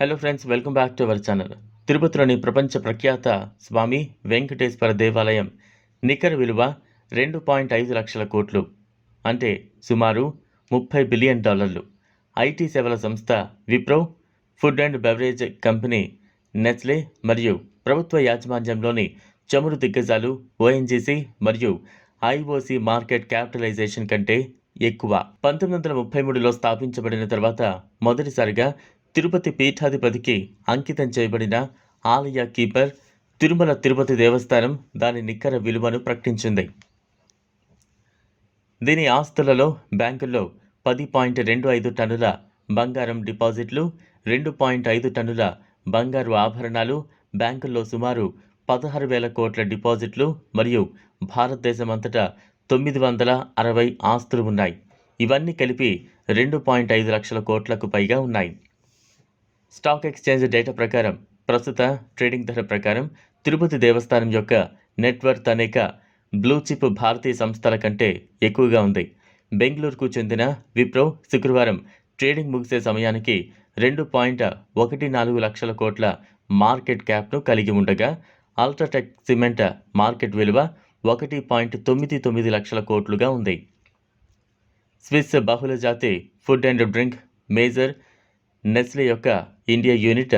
Hello friends welcome back to our channel తిరుపతిలోని ప్రపంచ ప్రఖ్యాత స్వామి వెంకటేశ్వర దేవాలయం నికర విలువ రెండు పాయింట్ ఐదు లక్షల కోట్లు అంటే సుమారు ముప్పై బిలియన్ డాలర్లు ఐటీ సేవల సంస్థ Wipro food and beverage company Nestle మరియు ప్రభుత్వ యాజమాన్యంలోని చమురు దిగ్గజాలు ఓఎన్జీసీ మరియు ఐఓసి మార్కెట్ క్యాపిటలైజేషన్ కంటే ఎక్కువ. పంతొమ్మిది వందల ముప్పై మూడులో స్థాపించబడిన తర్వాత మొదటిసారిగా తిరుపతి పీఠాధిపతికి అంకితం చేయబడిన ఆలయ కీపర్ తిరుమల తిరుపతి దేవస్థానం దాని నికర విలువను ప్రకటించింది. దీని ఆస్తులలో బ్యాంకుల్లో పది పాయింట్ రెండు ఐదు టన్నుల బంగారం డిపాజిట్లు రెండు పాయింట్ ఐదు టన్నుల బంగారు ఆభరణాలు బ్యాంకుల్లో సుమారు పదహారు వేల కోట్ల డిపాజిట్లు మరియు భారతదేశం అంతటా తొమ్మిది వందల అరవై ఆస్తులు ఉన్నాయి. ఇవన్నీ కలిపి రెండు పాయింట్ ఐదు లక్షల కోట్లకు పైగా ఉన్నాయి. స్టాక్ ఎక్స్చేంజ్ డేటా ప్రకారం ప్రస్తుత ట్రేడింగ్ ధర ప్రకారం తిరుపతి దేవస్థానం యొక్క నెట్వర్త్ అనేక బ్లూ చిప్ భారతీయ సంస్థల కంటే ఎక్కువగా ఉంది. బెంగళూరుకు చెందిన విప్రో శుక్రవారం ట్రేడింగ్ ముగిసే సమయానికి రెండు పాయింట్ ఒకటి నాలుగు లక్షల కోట్ల మార్కెట్ క్యాప్ను కలిగి ఉండగా అల్ట్రాటెక్ సిమెంట్ మార్కెట్ విలువ ఒకటి పాయింట్ తొమ్మిది తొమ్మిది లక్షల కోట్లుగా ఉంది. స్విస్ బహుళజాతి food and drink major Nestle యొక్క ఇండియా యూనిట్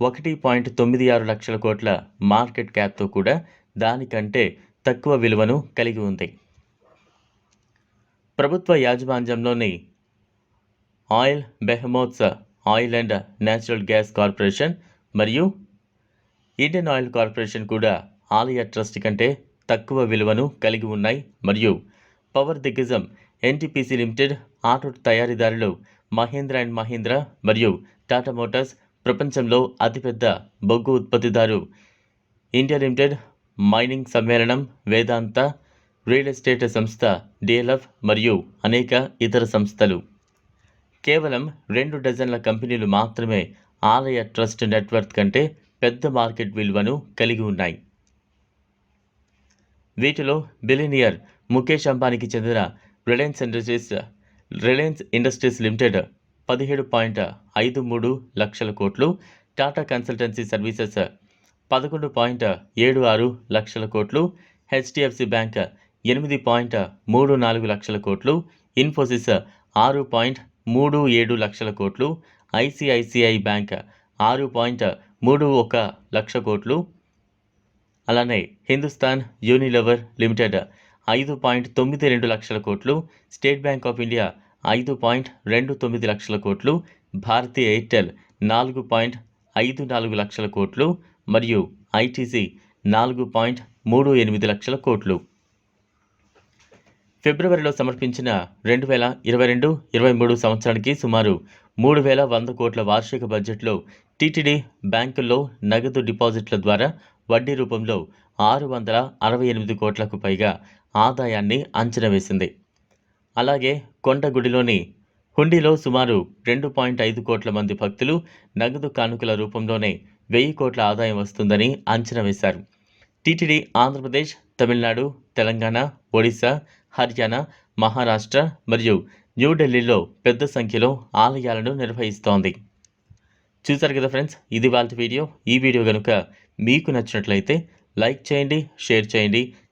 ఒకటి పాయింట్ తొమ్మిది ఆరు లక్షల కోట్ల మార్కెట్ క్యాప్తో కూడా దానికంటే తక్కువ విలువను కలిగి ఉంది. ప్రభుత్వ యాజమాన్యంలోని oil behemoths oil and natural gas corporation మరియు ఇండియన్ ఆయిల్ కార్పొరేషన్ కూడా ఆలయ ట్రస్ట్ కంటే తక్కువ విలువను కలిగి ఉన్నాయి. మరియు పవర్ దిగ్గజం ఎన్టీపీసీ లిమిటెడ్ ఆటో తయారీదారులు మహేంద్ర అండ్ మహేంద్ర మరియు టాటా మోటార్స్ ప్రపంచంలో అతిపెద్ద బొగ్గు ఉత్పత్తిదారు. ఇండియా లిమిటెడ్ మైనింగ్ సమ్మేళనం వేదాంత రియల్ ఎస్టేట్ సంస్థ డిఎల్ఎఫ్ మరియు అనేక ఇతర సంస్థలు. కేవలం రెండు డజన్ల కంపెనీలు మాత్రమే ఆలయ ట్రస్ట్ నెట్వర్క్ కంటే పెద్ద మార్కెట్ విలువను కలిగి ఉన్నాయి. వీటిలో బిలినియర్ ముఖేష్ అంబానీకి చెందిన Reliance Industries Reliance Industries limited పదిహేడు పాయింట్ ఐదు మూడు లక్షల కోట్లు టాటా కన్సల్టెన్సీ సర్వీసెస్ పదకొండు పాయింట్ ఏడు ఆరు లక్షల కోట్లు హెచ్డిఎఫ్సి బ్యాంక్ ఎనిమిది పాయింట్ మూడు నాలుగు లక్షల కోట్లు ఇన్ఫోసిస్ ఆరు పాయింట్ మూడు ఏడు లక్షల కోట్లు ఐసిఐసిఐ బ్యాంక్ ఆరు పాయింట్ మూడు ఒక లక్ష కోట్లు. అలానే హిందుస్థాన్ యూనిలివర్ లిమిటెడ్ ఐదు పాయింట్ తొమ్మిది రెండు లక్షల కోట్లు స్టేట్ బ్యాంక్ ఆఫ్ ఇండియా ఐదు పాయింట్ రెండు తొమ్మిది లక్షల కోట్లు భారతీయ ఎయిర్టెల్ నాలుగు పాయింట్ ఐదు నాలుగు లక్షల కోట్లు మరియు ఐటీసీ నాలుగు పాయింట్ మూడు ఎనిమిది లక్షల కోట్లు. ఫిబ్రవరిలో సమర్పించిన రెండు వేల ఇరవై రెండు ఇరవై మూడు సంవత్సరానికి సుమారు మూడు వేల వంద కోట్ల వార్షిక బడ్జెట్లో టీటీడీ బ్యాంకుల్లో నగదు డిపాజిట్ల ద్వారా వడ్డీ రూపంలో ఆరు వందల అరవై ఎనిమిది కోట్లకు పైగా ఆదాయాన్ని అంచనా వేసింది. అలాగే కొండగుడిలోని హుండీలో సుమారు రెండు పాయింట్ ఐదు కోట్ల మంది భక్తులు నగదు కానుకల రూపంలోనే వెయ్యి కోట్ల ఆదాయం వస్తుందని అంచనా వేశారు. టీటీడీ ఆంధ్రప్రదేశ్ తమిళనాడు తెలంగాణ ఒడిశా హర్యానా మహారాష్ట్ర మరియు న్యూఢిల్లీలో పెద్ద సంఖ్యలో ఆలయాలను నిర్వహిస్తోంది. చూసారు కదా ఫ్రెండ్స్ ఇది వాళ్ళ వీడియో. ఈ వీడియో కనుక మీకు నచ్చినట్లయితే లైక్ చేయండి షేర్ చేయండి.